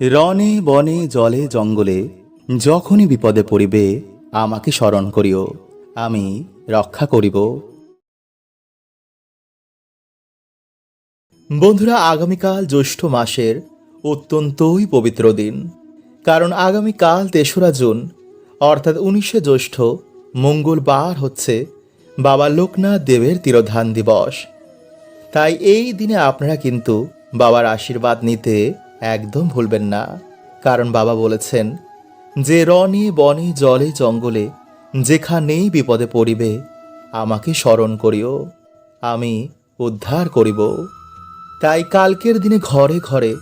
রনে বনে, জলে, জঙ্গলে, যখনই বিপদে পড়িবে, আমাকে স্মরণ করিও, আমি রক্ষা করিব। বন্ধুরা, আগামীকাল জ্যৈষ্ঠ মাসের অত্যন্তই পবিত্র দিন, কারণ আগামীকাল তেসরা জুন, অর্থাৎ উনিশে জ্যৈষ্ঠ, মঙ্গলবার হচ্ছে বাবা লোকনাথ দেবের তিরোধান দিবস। তাই এই দিনে আপনারা কিন্তু বাবার আশীর্বাদ নিতে একদম ভুলবেন না। কারণ বাবা বলেছেন, যে রনে বনে জলে জঙ্গলে, যেখানেই বিপদে পড়িবে, আমাকে স্মরণ করিও, আমি উদ্ধার করিব। তাই কালকের দিনে ঘরে ঘরে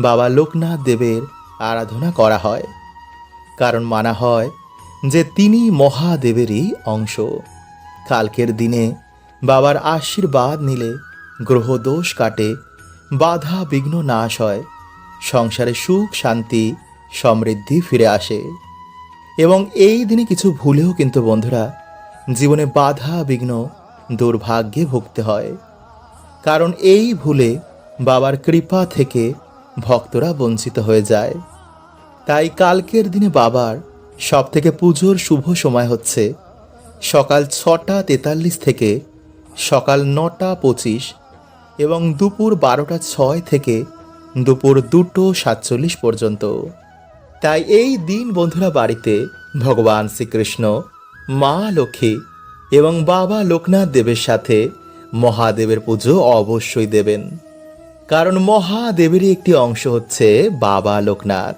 বাবা লোকনাথ দেবের আরাধনা করা হয়। কারণ মানা হয় যে তিনি মহাদেবেরই অংশ। কালকের দিনে বাবার আশীর্বাদ নিলে গ্রহদোষ কাটে, বাধা বিঘ্ন নাশ হয়। সংসারে সুখ, শান্তি, সমৃদ্ধি ফিরে আসে। এবং এই দিনে কিছু ভুলেও কিন্তু বন্ধুরা জীবনে বাধা, বিঘ্ন, দুর্ভাগ্যে ভুগতে হয়। কারণ এই ভুলে বাবার কৃপা থেকে ভক্তরা বঞ্চিত হয়ে যায়। তাই কালকের দিনে বাবার সব থেকে পুজোর শুভ সময় হচ্ছে সকাল ছটা তেতাল্লিশ থেকে সকাল নটা পঁচিশ এবং দুপুর বারোটা ছয় থেকে দুপুর দুটো সাতচল্লিশ পর্যন্ত। তাই এই দিন বন্ধুরা বাড়িতে ভগবান শ্রীকৃষ্ণ, মা লক্ষ্মী এবং বাবা লোকনাথ দেবের সাথে মহাদেবের পুজো অবশ্যই দেবেন। কারণ মহাদেবেরই একটি অংশ হচ্ছে বাবা লোকনাথ।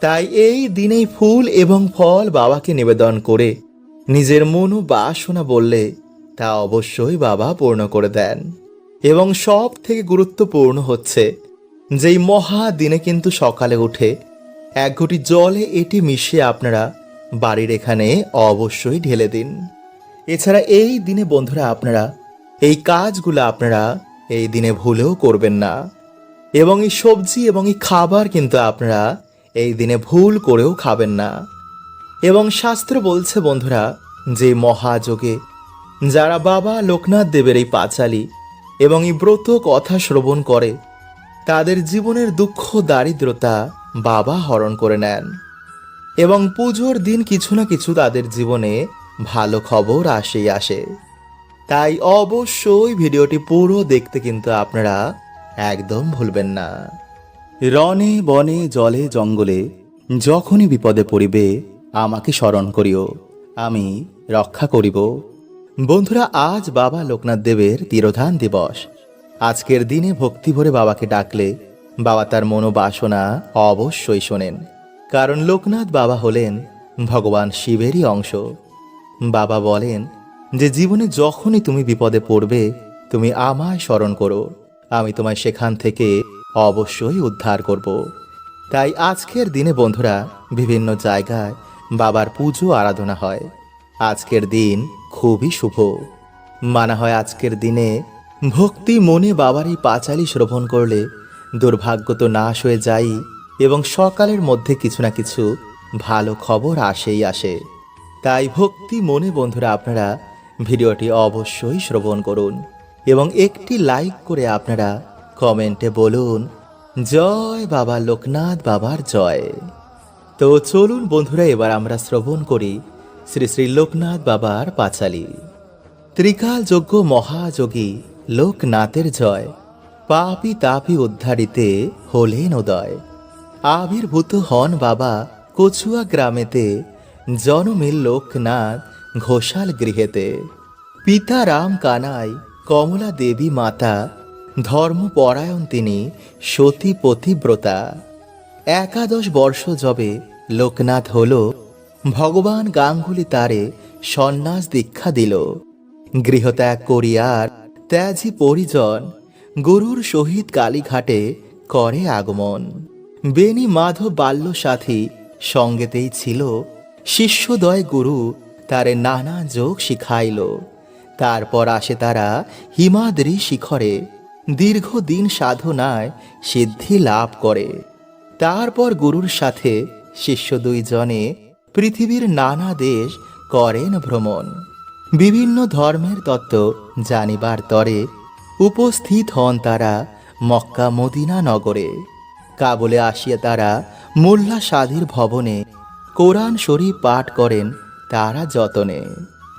তাই এই দিনেই ফুল এবং ফল বাবাকে নিবেদন করে নিজের মনু বাসনা বললে তা অবশ্যই বাবা পূর্ণ করে দেন। এবং সব থেকে গুরুত্বপূর্ণ হচ্ছে যেই মহা দিনে কিন্তু সকালে উঠে এক ঘটি জলে এটি মিশিয়ে আপনারা বাড়ির এখানে অবশ্যই ঢেলে দিন। এছাড়া এই দিনে বন্ধুরা আপনারা এই কাজগুলো আপনারা এই দিনে ভুলেও করবেন না। এবং এই সবজি এবং এই খাবার কিন্তু আপনারা এই দিনে ভুল করেও খাবেন না। এবং শাস্ত্র বলছে বন্ধুরা, যে মহাযোগে যারা বাবা লোকনাথ দেবের এই পাঁচালী এবং এই ব্রত কথা শ্রবণ করে তাদের জীবনের দুঃখ, দারিদ্রতা বাবা হরণ করে নেন। এবং পুজোর দিন কিছু না কিছু তাদের জীবনে ভালো খবর আসেই আসে। তাই অবশ্যই ভিডিওটি পুরো দেখতে কিন্তু আপনারা একদম ভুলবেন না। রনে বনে, জলে, জঙ্গলে যখনই বিপদে পড়িবে, আমাকে স্মরণ করিও, আমি রক্ষা করিব। বন্ধুরা, আজ বাবা লোকনাথ দেবের তিরোধান দিবস। আজকের দিনে ভক্তি ভরে বাবাকে ডাকলে বাবা তার মনোবাসনা অবশ্যই শোনেন। কারণ লোকনাথ বাবা হলেন ভগবান শিবেরই অংশ। বাবা বলেন যে জীবনে যখনই তুমি বিপদে পড়বে, তুমি আমায় স্মরণ করো। আমি তোমায় সেখান থেকে অবশ্যই উদ্ধার করব। তাই আজকের দিনে বন্ধুরা বিভিন্ন জায়গায় বাবার পুজো আরাধনা হয়। আজকের দিন খুবই শুভ। মানা হয় আজকের দিনে ভক্তি মনে বাবার এই পাঁচালি শ্রবণ করলে দুর্ভাগ্য তো নাশ হয়ে যায় এবং সকালের মধ্যে কিছু না কিছু ভালো খবর আসেই আসে। তাই ভক্তি মনে বন্ধুরা আপনারা ভিডিওটি অবশ্যই শ্রবণ করুন এবং একটি লাইক করে আপনারা কমেন্টে বলুন, জয় বাবা লোকনাথ বাবার জয়। তো চলুন বন্ধুরা, এবার আমরা শ্রবণ করি শ্রী শ্রী লোকনাথ বাবার পাঁচালী। ত্রিকাল যজ্ঞ মহাযোগী লোকনাথের জয়। পাপি তাপি উদ্ধারিতে হলেন উদয়। আবির্ভূত হন বাবা কচুয়া গ্রামেতে, জনমিল লোকনাথ ঘোষাল গৃহেতে। পিতা রাম কানাই কমলা দেবী মাতা, ধর্মপরায়ণ তিনি, সতী পতিব্রতা। একাদশ বর্ষ যবে লোকনাথ হল, ভগবান গাঙ্গুলি তারে সন্ন্যাস দীক্ষা দিল। গৃহত্যাগ করিয়ার ত্যাজি পরিজন গুরুর সহিত কালীঘাটে করে আগমন। বেনি মাধব বাল্য সাথী সঙ্গেতেই ছিল। শিষ্যদয় গুরু তারে নানা যোগ শিখাইল। তারপর আসে তারা হিমাদ্রি শিখরে। দীর্ঘদিন সাধনায় সিদ্ধি লাভ করে। তারপর গুরুর সাথে শিষ্য দুইজনে পৃথিবীর নানা দেশ করেন ভ্রমণ। বিভিন্ন ধর্মের তত্ত্ব জানিবার তরে উপস্থিত হন তারা মক্কা মদিনা নগরে। কাবলে আসিয়া তারা মোল্লা সাধির ভবনে কোরআন শরীফ পাঠ করেন তারা যতনে।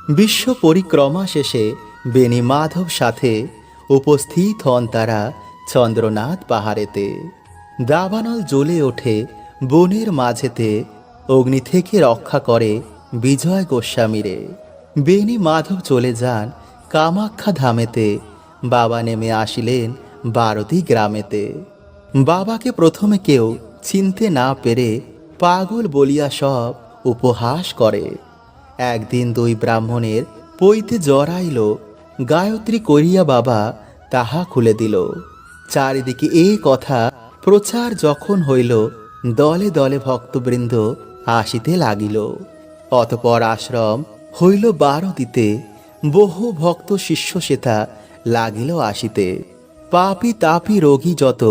বিশ্ব পরিক্রমা শেষে বেনি মাধব সাথে উপস্থিত হন তারা চন্দ্রনাথ পাহাড়েতে। দাবানল জ্বলে ওঠে বনের মাঝেতে, অগ্নি থেকে রক্ষা করে বিজয় গোস্বামীরে। বেনি মাধব চলে যান কামাখ্যা ধামেতে। বাবা নেমে আসিলেন বারতি গ্রামেতে। বাবাকে প্রথমে কেউ চিনতে না পেরে পাগল বলিয়া সব উপহাস করে। একদিন দুই ব্রাহ্মণের পইতে জড়াইল গায়ত্রী করিয়া বাবা তাহা খুলে দিল। চারিদিকে এই কথা প্রচার যখন হইল, দলে দলে ভক্তবৃন্দ আসিতে লাগিল। অতপর আশ্রম হইল বারতিতে বহু ভক্ত শিষ্য সেথা লাগিল আসিতে। পাপি তাপি রোগী যত,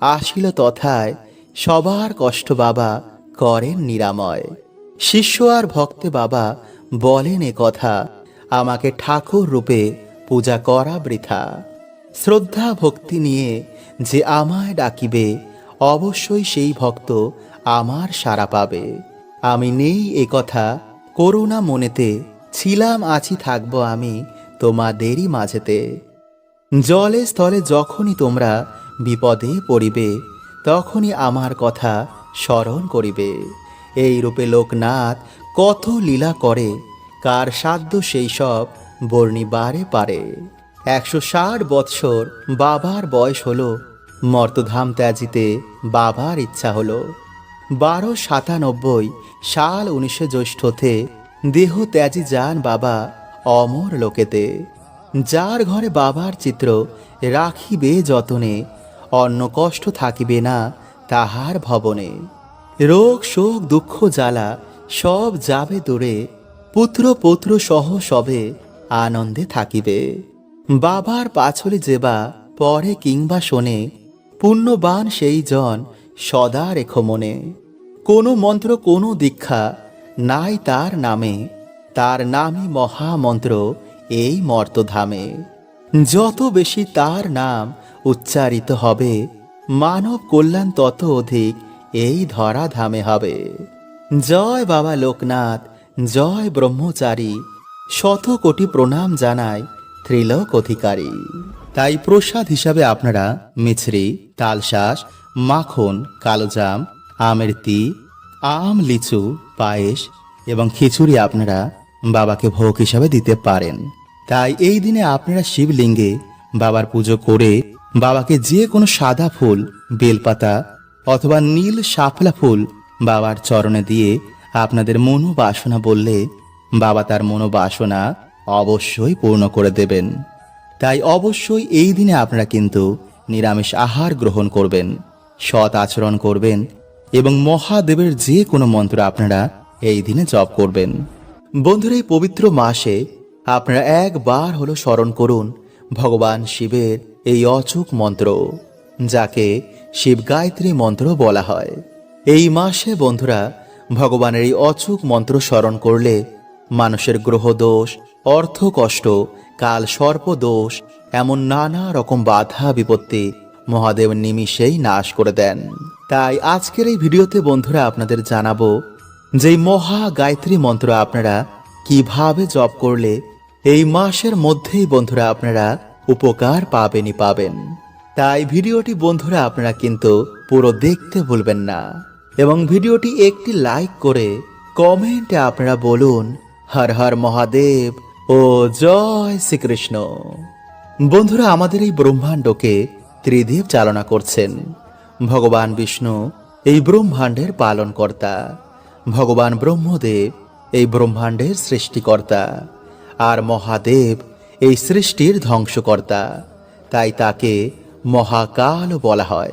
আসিল তথায়, সবার কষ্ট বাবা করেন নিরাময়। শিষ্য আর ভক্তে বাবা বলেন এ কথা, আমাকে ঠাকুর রূপে পূজা করা বৃথা। শ্রদ্ধা ভক্তি নিয়ে যে আমায় ডাকিবে, অবশ্যই সেই ভক্ত আমার সাড়া পাবে। আমি নেই এ কথা করুণা মনেতে ছিলাম আছি থাকব আমি তোমাদেরই মাঝেতে। জলে স্থলে যখনই তোমরা বিপদে পড়িবে, তখনই আমার কথা স্মরণ করিবে। এই রূপে লোকনাথ কত লীলা করে, কার সাধ্য সেই সব বর্ণিবারে পারে। একশো ষাট বৎসর বাবার বয়স হলো, মর্তধাম ত্যাজিতে বাবার ইচ্ছা হলো। বারো সাতানব্বই সাল উনিশে জ্যৈষ্ঠতে দেহ ত্যাজি যান বাবা অমর লোকেতে। যার ঘরে বাবার চিত্র রাখিবে যতনে, অন্য কষ্ট থাকিবে না তাহার ভবনে। রোগ, শোক, দুঃখ, জ্বালা সব যাবে দূরে, পুত্র পুত্র সহ সবে আনন্দে থাকিবে। বাবার পাছলে যেবা পরে কিংবা শোনে, পুণ্যবান সেই জন সদা রেখো মনে, কোনো মন্ত্র, কোনো দীক্ষা নাই তার নামে, তার নামই মহামন্ত্র এই মর্তধামে। যত বেশি তার নাম উচ্চারিত হবে, মানব কল্যাণ তত অধিক এই ধরা ধামে হবে। জয় বাবা লোকনাথ, জয় ব্রহ্মচারী, শত কোটি প্রণাম জানায় ত্রিলোক অধিকারী। তাই প্রসাদ হিসাবে আপনারা মিছরি, তালশাঁস মাখন কালোজাম আমের তি, আম, লিচু, পায়েস এবং খিচুড়ি আপনারা বাবাকে ভোগ হিসাবে দিতে পারেন। তাই এই দিনে আপনারা শিবলিঙ্গে বাবার পুজো করে বাবাকে যে কোনো সাদা ফুল, বেলপাতা অথবা নীল শাপলা ফুল বাবার চরণে দিয়ে আপনাদের মনোবাসনা বললে বাবা তার মনোবাসনা অবশ্যই পূর্ণ করে দেবেন। তাই অবশ্যই এই দিনে আপনারা কিন্তু নিরামিষ আহার গ্রহণ করবেন। সৎ আচরণ করবেন এবং মহাদেবের যে কোনো মন্ত্র আপনারা এই দিনে জপ করবেন। বন্ধুরা, এই পবিত্র মাসে আপনারা একবার হলো স্মরণ করুন ভগবান শিবের এই অচুক মন্ত্র, যাকে শিব গায়ত্রী মন্ত্র বলা হয়। এই মাসে বন্ধুরা, ভগবানের এই অচুক মন্ত্র স্মরণ করলে মানুষের গ্রহ দোষ অর্থ কষ্ট কাল সর্পদোষ, এমন নানা রকম বাধা বিপত্তি মহাদেব নিমিষেই নাশ করে দেন। তাই আজকের এই ভিডিওতে বন্ধুরা আপনাদের জানাব যে মহা গায়ত্রী মন্ত্র আপনারা কীভাবে জপ করলে এই মাসের মধ্যেই বন্ধুরা আপনারা উপকার পাবেনই পাবেন। তাই ভিডিওটি বন্ধুরা আপনারা কিন্তু পুরো দেখতে ভুলবেন না এবং ভিডিওটি একটি লাইক করে কমেন্টে আপনারা বলুন, হর হর মহাদেব ও জয় শ্রীকৃষ্ণ। বন্ধুরা, আমাদের এই ব্রহ্মাণ্ডকে ত্রিদেব চালনা করছেন। ভগবান বিষ্ণু এই ব্রহ্মাণ্ডের পালনকর্তা। ভগবান ব্রহ্মদেব এই ব্রহ্মাণ্ডের সৃষ্টিকর্তা। আর মহাদেব এই সৃষ্টির ধ্বংসকর্তা। তাই তাকে মহাকাল বলা হয়।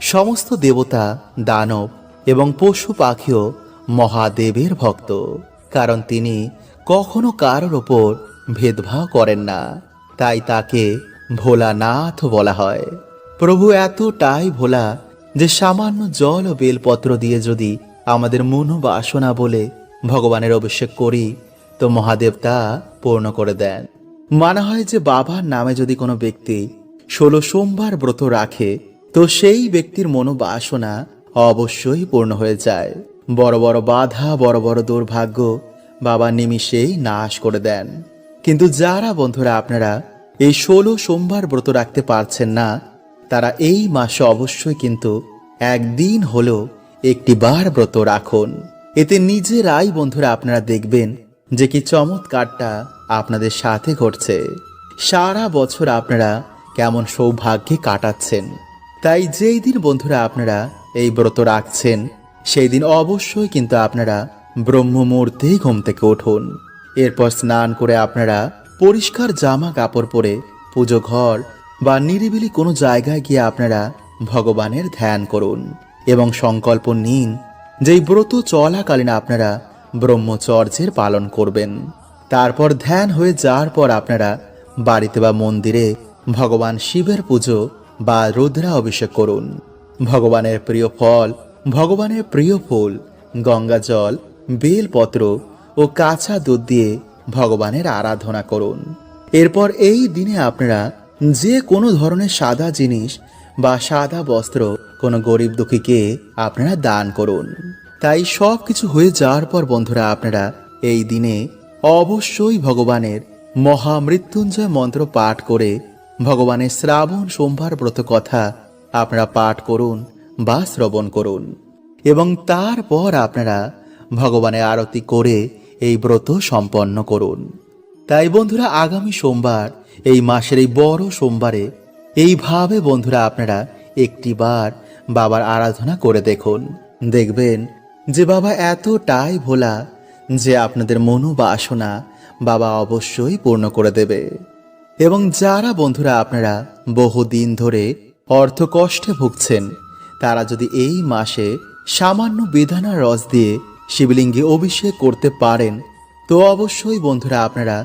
সমস্ত দেবতা, দানব এবং পশু পাখিও মহাদেবের ভক্ত। কারণ তিনি কখনো কারোর ওপর ভেদভাব করেন না। তাই তাকে ভোলানাথ বলা হয়। প্রভু এতটাই ভোলা যে সামান্য জল ও বেলপত্র দিয়ে যদি আমাদের মনো বাসনা বলে ভগবানের অভিষেক করি, তো মহাদেব তা পূর্ণ করে দেন। মানা হয় যে বাবার নামে যদি কোনো ব্যক্তি ষোলো সোমবার ব্রত রাখে, তো সেই ব্যক্তির মনোবাসনা অবশ্যই পূর্ণ হয়ে যায়। বড় বড় বাধা, বড় বড় দুর্ভাগ্য বাবা নিমিষেই নাশ করে দেন। কিন্তু যারা বন্ধুরা আপনারা এই ষোলো সোমবার ব্রত রাখতে পারছেন না তারা এই মাসে অবশ্যই কিন্তু একদিন হলেও একটি বার ব্রত রাখুন। এতে নিজেরাই বন্ধুরা আপনারা দেখবেন যে কি চমৎকারটা আপনাদের সাথে ঘটছে। সারা বছর আপনারা কেমন সৌভাগ্যে কাটাচ্ছেন। তাই যেই দিন বন্ধুরা আপনারা এই ব্রত রাখছেন, সেই দিন অবশ্যই কিন্তু আপনারা ব্রহ্ম মুহূর্তেই ঘুম থেকে উঠুন। এরপর স্নান করে আপনারা পরিষ্কার জামা কাপড় পরে পুজো ঘর বা নিরিবিলি কোনো জায়গায় গিয়ে আপনারা ভগবানের ধ্যান করুন এবং সংকল্প নিন যেই ব্রত চলাকালীন আপনারা ব্রহ্মচর্যের পালন করবেন। তারপর ধ্যান হয়ে যাওয়ার পর আপনারা বাড়িতে বা মন্দিরে ভগবান শিবের পুজো বা রুদ্রা অভিষেক করুন। ভগবানের প্রিয় ফল, ভগবানের প্রিয় ফুল, গঙ্গা জল, বেলপত্র ও কাঁচা দুধ দিয়ে ভগবানের আরাধনা করুন। এরপর এই দিনে আপনারা যে কোনো ধরনের সাদা জিনিস বা সাদা বস্ত্র কোনো গরিব দুঃখীকে আপনারা দান করুন। তাই সব কিছু হয়ে যাওয়ার পর বন্ধুরা আপনারা এই দিনে অবশ্যই ভগবানের মহামৃত্যুঞ্জয় মন্ত্র পাঠ করে ভগবানের শ্রাবণ সোমবার ব্রত কথা আপনারা পাঠ করুন বা শ্রবণ করুন। এবং তারপর আপনারা ভগবানের আরতি করে এই ব্রত সম্পন্ন করুন। তাই বন্ধুরা আগামী সোমবার এই মাসের এই বড় সোমবারে এইভাবে বন্ধুরা আপনারা একটিবার বাবার আরাধনা করে দেখুন। দেখবেন যে বাবা এতটাই ভোলা যে আপনাদের মনোবাসনা বাবা অবশ্যই পূর্ণ করে দেবে। এবং যারা বন্ধুরা আপনারা বহুদিন ধরে অর্থ কষ্টে ভুগছেন, তারা যদি এই মাসে সামান্য বেদানা রস দিয়ে শিবলিঙ্গে অভিষেক করতে পারেন, তো অবশ্যই বন্ধুরা আপনারা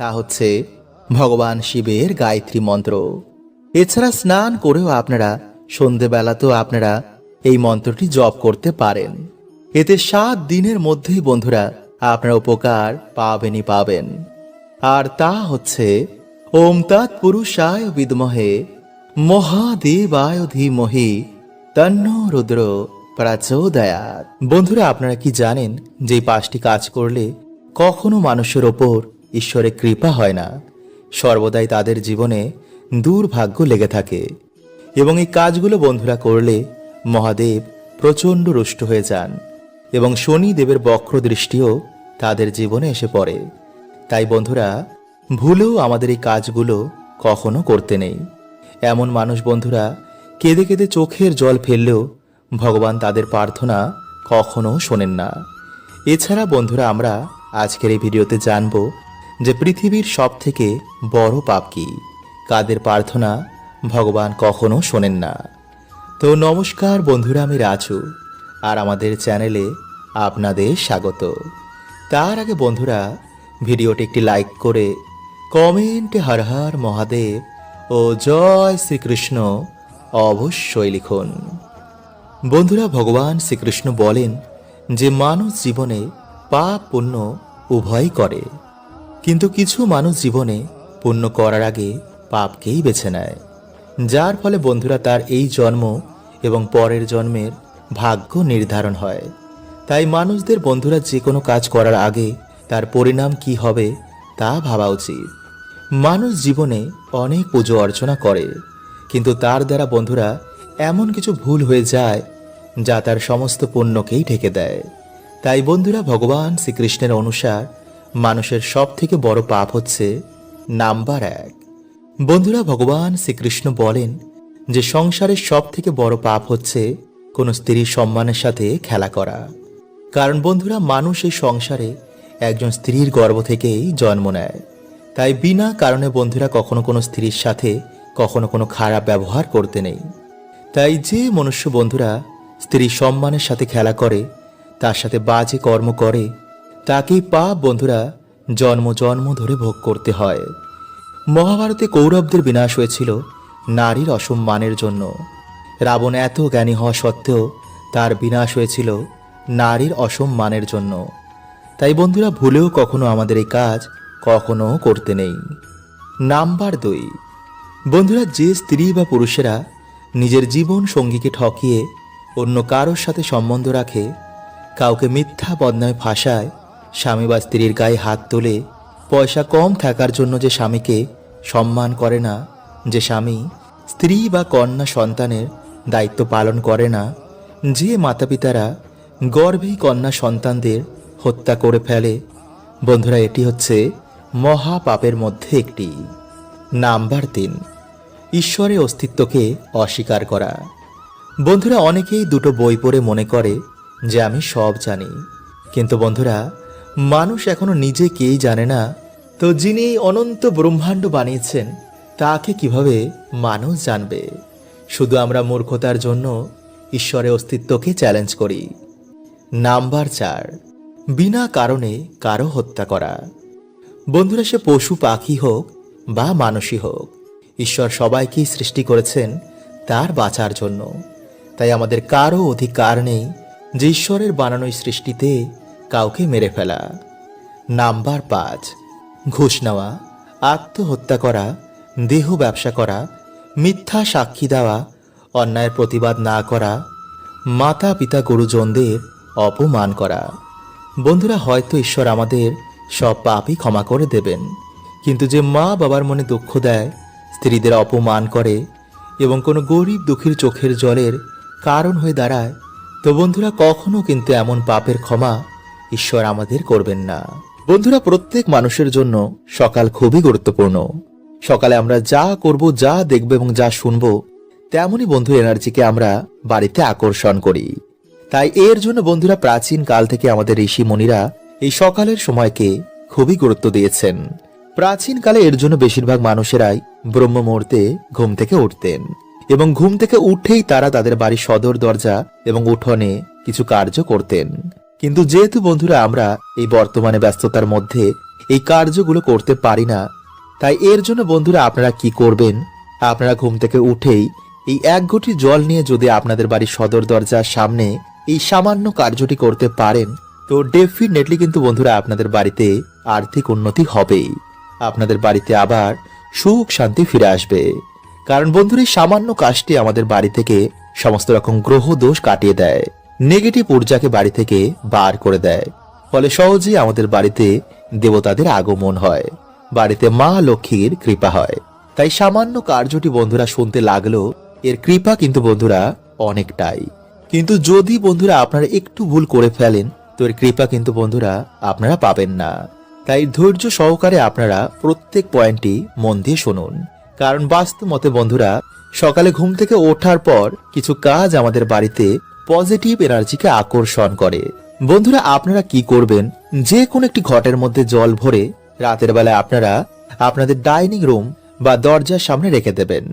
তা হচ্ছে ভগবান শিবের গায়ত্রী মন্ত্র। এছাড়া স্নান করেও আপনারা সন্ধেবেলাতেও আপনারা এই মন্ত্রটি জপ করতে পারেন। এতে সাত দিনের মধ্যেই বন্ধুরা আপনারা উপকার পাবেনই পাবেন। আর তা হচ্ছে, ওম তৎ পুরুষায় বিদমহে, মহাদেবায় ধীমহি, তন্ন রুদ্র প্রচোদয়াত বন্ধুরা, আপনারা কি জানেন যে পাঁচটি কাজ করলে কখনো মানুষের ওপর ঈশ্বরের কৃপা হয় না। সর্বদাই তাদের জীবনে দুর্ভাগ্য লেগে থাকে এবং এই কাজগুলো বন্ধুরা করলে মহাদেব প্রচণ্ড রুষ্ট হয়ে যান এবং শনি দেবের বক্র দৃষ্টিও তাদের জীবনে এসে পড়ে। তাই বন্ধুরা, ভুলেও আমাদের এই কাজগুলো কখনো করতে নেই। এমন মানুষ বন্ধুরা, কেঁদে কেঁদে চোখের জল ফেললেও ভগবান তাদের প্রার্থনা কখনো শোনেন না। এছাড়া বন্ধুরা, আমরা আজকের এই ভিডিওতে জানব যে পৃথিবীর সব থেকে বড় পাপ কি? কাদের প্রার্থনা ভগবান কখনো শোনেন না। তো নমস্কার বন্ধুরা, আমি রাজু আর আমাদের চ্যানেলে আপনাদের স্বাগত। তার আগে বন্ধুরা, ভিডিওটি একটি লাইক করে কমেন্টে হর হর মহাদেব ও জয় শ্রীকৃষ্ণ অবশ্যই লিখুন। বন্ধুরা, ভগবান শ্রীকৃষ্ণ বলেন যে মানুষ জীবনে পাপ পুণ্য উভয়ই করে। কিন্তু কিছু মানুষ জীবনে পুণ্য করার আগে পাপকেই বেছে নেয়। যার ফলে বন্ধুরা তার এই জন্ম এবং পরের জন্মের ভাগ্য নির্ধারণ হয়। তাই মানুষদের বন্ধুরা যে কোনো কাজ করার আগে তার পরিণাম কি হবে তা ভাবা উচিত। মানুষ জীবনে অনেক পুজো অর্চনা করে, কিন্তু তার দ্বারা বন্ধুরা এমন কিছু ভুল হয়ে যায় যা তার সমস্ত পুণ্যকেই ঢেকে দেয়। তাই বন্ধুরা ভগবান শ্রীকৃষ্ণের অনুসার মানুষের সব থেকে বড় পাপ হচ্ছে নাম্বার এক। বন্ধুরা, ভগবান শ্রীকৃষ্ণ বলেন যে সংসারের সব থেকে বড় পাপ হচ্ছে কোনো স্ত্রীর সম্মানের সাথে খেলা করা। কারণ বন্ধুরা, মানুষ এই সংসারে একজন স্ত্রীর গর্ভ থেকেই জন্ম নেয়। তাই বিনা কারণে বন্ধুরা কখনো কোনো স্ত্রীর সাথে কখনো কোনো খারাপ ব্যবহার করতে নেই। তাই যে মনুষ্য বন্ধুরা স্ত্রীর সম্মানের সাথে খেলা করে, তার সাথে বাজে কর্ম করে তাকেই পাপ বন্ধুরা জন্ম জন্ম ধরে ভোগ করতে হয়। মহাভারতে কৌরবদের বিনাশ হয়েছিল নারীর অসম্মানের জন্য। রাবণ এত জ্ঞানী হওয়া সত্ত্বেও তার বিনাশ হয়েছিল নারীর অসম্মানের জন্য। তাই বন্ধুরা ভুলেও কখনো আমাদের এই কাজ কখনো করতে নেই। নাম্বার দুই। বন্ধুরা যে স্ত্রী বা পুরুষেরা নিজের জীবন সঙ্গীকে ঠকিয়ে অন্য কারোর সাথে সম্বন্ধ রাখে, কাউকে মিথ্যা বদনামে ফাঁসায় স্বামী বা স্ত্রীর গায়ে হাত তোলে পয়সা কম থাকার জন্য যে স্বামীকে সম্মান করে না, যে স্বামী স্ত্রী বা কন্যা সন্তানের দায়িত্ব পালন করে না, যে মাতা পিতারা গর্ভেই কন্যা সন্তানদের হত্যা করে ফেলে। বন্ধুরা, এটি হচ্ছে মহা পাপের মধ্যে একটি। নাম্বার তিন, ঈশ্বরের অস্তিত্বকে অস্বীকার করা। বন্ধুরা, অনেকেই দুটো বই পড়ে মনে করে যে আমি সব জানি। কিন্তু বন্ধুরা মানুষ এখনও নিজে কেই জানে না। তো যিনি অনন্ত ব্রহ্মাণ্ড বানিয়েছেন, তাকে কীভাবে মানুষ জানবে? শুধু আমরা মূর্খতার জন্য ঈশ্বরের অস্তিত্বকে চ্যালেঞ্জ করি। নাম্বার চার, বিনা কারণে কারও হত্যা করা। বন্ধুরা, সে পশু পাখি হোক বা মানুষই হোক, ঈশ্বর সবাইকেই সৃষ্টি করেছেন তার বাঁচার জন্য। তাই আমাদের কারও অধিকার নেই যে ঈশ্বরের বানানো সৃষ্টিতে কাউকে মেরে ফেলা। নাম্বার পাঁচ, ঘুষ নেওয়া, আত্মহত্যা করা, দেহ ব্যবসা করা, মিথ্যা সাক্ষী দেওয়া, অন্যায়ের প্রতিবাদ না করা মাতা পিতা গুরুজনদের অপমান করা। বন্ধুরা, হয়তো ঈশ্বর আমাদের সব পাপই ক্ষমা করে দেবেন। কিন্তু যে মা বাবার মনে দুঃখ দেয়, স্ত্রীদের অপমান করে এবং কোনো গরিব দুঃখীর চোখের জলের কারণ হয়ে দাঁড়ায়, তো বন্ধুরা, কখনো কিন্তু এমন পাপের ক্ষমা ঈশ্বর আমাদের করবেন না। বন্ধুরা, প্রত্যেক মানুষের জন্য সকাল খুবই গুরুত্বপূর্ণ। সকালে আমরা যা করব, যা দেখব এবং যা শুনব, তেমনই বন্ধু এনার্জিকে আমরা বাড়িতে আকর্ষণ করি। তাই এর জন্য বন্ধুরা, প্রাচীন কাল থেকে আমাদের ঋষি মুনিরা এই সকালের সময়কে খুবই গুরুত্ব দিয়েছেন। প্রাচীন কালে এর জন্য বেশিরভাগ মানুষেরাই ব্রহ্ম মুহূর্তে ঘুম থেকে উঠতেন এবং ঘুম থেকে উঠেই তারা তাদের বাড়ির সদর দরজা এবং উঠোনে কিছু কার্য করতেন। কিন্তু যেহেতু বন্ধুরা আমরা এই বর্তমানে ব্যস্ততার মধ্যে এই কার্যগুলো করতে পারি না, তাই এর জন্য বন্ধুরা আপনারা কি করবেন? আপনারা ঘুম থেকে উঠেই এই এক ঘটি জল নিয়ে যদি আপনাদের বাড়ির সদর দরজার সামনে এই সামান্য কার্যটি করতে পারেন, তো ডেফিনেটলি কিন্তু বন্ধুরা আপনাদের বাড়িতে আর্থিক উন্নতি হবেই। আপনাদের বাড়িতে আবার সুখ শান্তি ফিরে আসবে। কারণ বন্ধুরা এই সামান্য কাজটি আমাদের বাড়ি থেকে সমস্ত রকম গ্রহ দোষ কাটিয়ে দেয়। নেগেটিভ ঊর্জাকে বাড়ি থেকে বার করে দেয়। ফলে সহজেই আমাদের বাড়িতে দেবতাদের আগমন হয়। বাড়িতে মা লক্ষ্মীর কৃপা হয়। তাই সামান্য কার্যটি বন্ধুরা শুনতে লাগল এর কৃপা কিন্তু বন্ধুরা অনেকটাই। কিন্তু যদি বন্ধুরা আপনারা একটু ভুল করে ফেলেন, তো এর কৃপা কিন্তু বন্ধুরা আপনারা পাবেন না। তাই ধৈর্য সহকারে আপনারা প্রত্যেক পয়েন্টটি মন দিয়ে শুনুন। কারণ বাস্তব মতে বন্ধুরা, সকালে ঘুম থেকে ওঠার পর কিছু কাজ আমাদের বাড়িতে পজিটিভ এনার্জিকে আকর্ষণ করে। বন্ধুরা, আপনারা কি করবেন? যে কোনো একটি ঘটের মধ্যে জল ভরে রাতের বেলায় আপনারা আপনাদের ডাইনিং রুম বা দরজার সামনে রেখে দেবেন।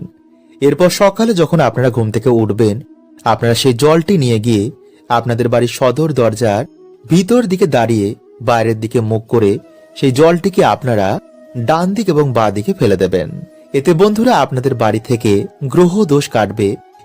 এরপর সকালে যখন আপনারা ঘুম থেকে উঠবেন, আপনারা সেই জলটি নিয়ে গিয়ে আপনাদের বাড়ির সদর দরজার ভিতর দিকে দাঁড়িয়ে বাইরের দিকে মুখ করে সেই জলটিকে আপনারা ডান দিক এবং বাঁ দিকে ফেলে দেবেন। এতে বন্ধুরা, আপনাদের বাড়ি থেকে গ্রহ দোষ কাটবে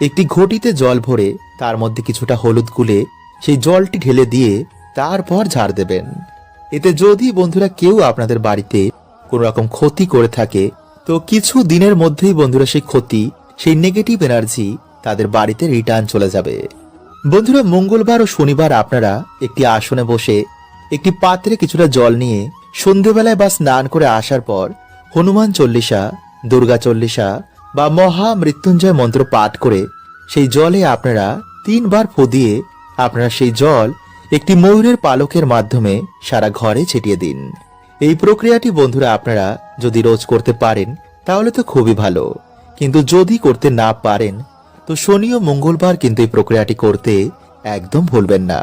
একটি ঘটিতে জল ভরে তার মধ্যে কিছুটা হলুদ গুলে সেই জলটি ঢেলে দিয়ে তারপর ঝাড় দেবেন। এতে যদি বন্ধুরা কেউ আপনাদের বাড়িতে কোনো রকম ক্ষতি করে থাকে, তো কিছু দিনের মধ্যেই বন্ধুরা সেই ক্ষতি, সেই নেগেটিভ এনার্জি তাদের বাড়িতে রিটার্ন চলে যাবে। বন্ধুরা, মঙ্গলবার ও শনিবার আপনারা একটি আসনে বসে একটি পাত্রে কিছুটা জল নিয়ে সন্ধেবেলায় বা স্নান করে আসার পর হনুমান চল্লিশা, দুর্গা চল্লিশা বা মহা মৃত্যুঞ্জয় মন্ত্র পাঠ করে সেই জলে আপনারা তিনবার ফু দিয়ে আপনারা সেই জল একটি ময়ূরের পালকের মাধ্যমে সারা ঘরে ছিটিয়ে দিন। এই প্রক্রিয়াটি বন্ধুরা আপনারা যদি রোজ করতে পারেন, তাহলে তো খুবই ভালো। কিন্তু যদি করতে না পারেন, তো শনি ও মঙ্গলবার কিন্তু এই প্রক্রিয়াটি করতে একদম ভুলবেন না।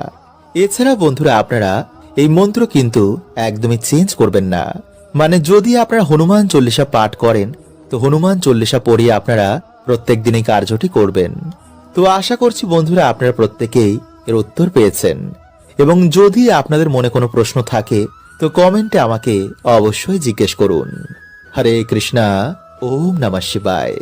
এছাড়া বন্ধুরা আপনারা এই মন্ত্র কিন্তু একদমই চেঞ্জ করবেন না। মানে যদি আপনারা হনুমান চল্লিশা পাঠ করেন হনুমান চল্লিশা পড়িয়ে আপনারা প্রত্যেক দিনই কার্যটি করবেন। তো আশা করছি বন্ধুরা আপনারা প্রত্যেকেই এর উত্তর পেয়েছেন। এবং যদি আপনাদের মনে কোনো প্রশ্ন থাকে, তো কমেন্টে আমাকে অবশ্যই জিজ্ঞেস করুন। হরে কৃষ্ণা, ওম নমঃ শিবায়।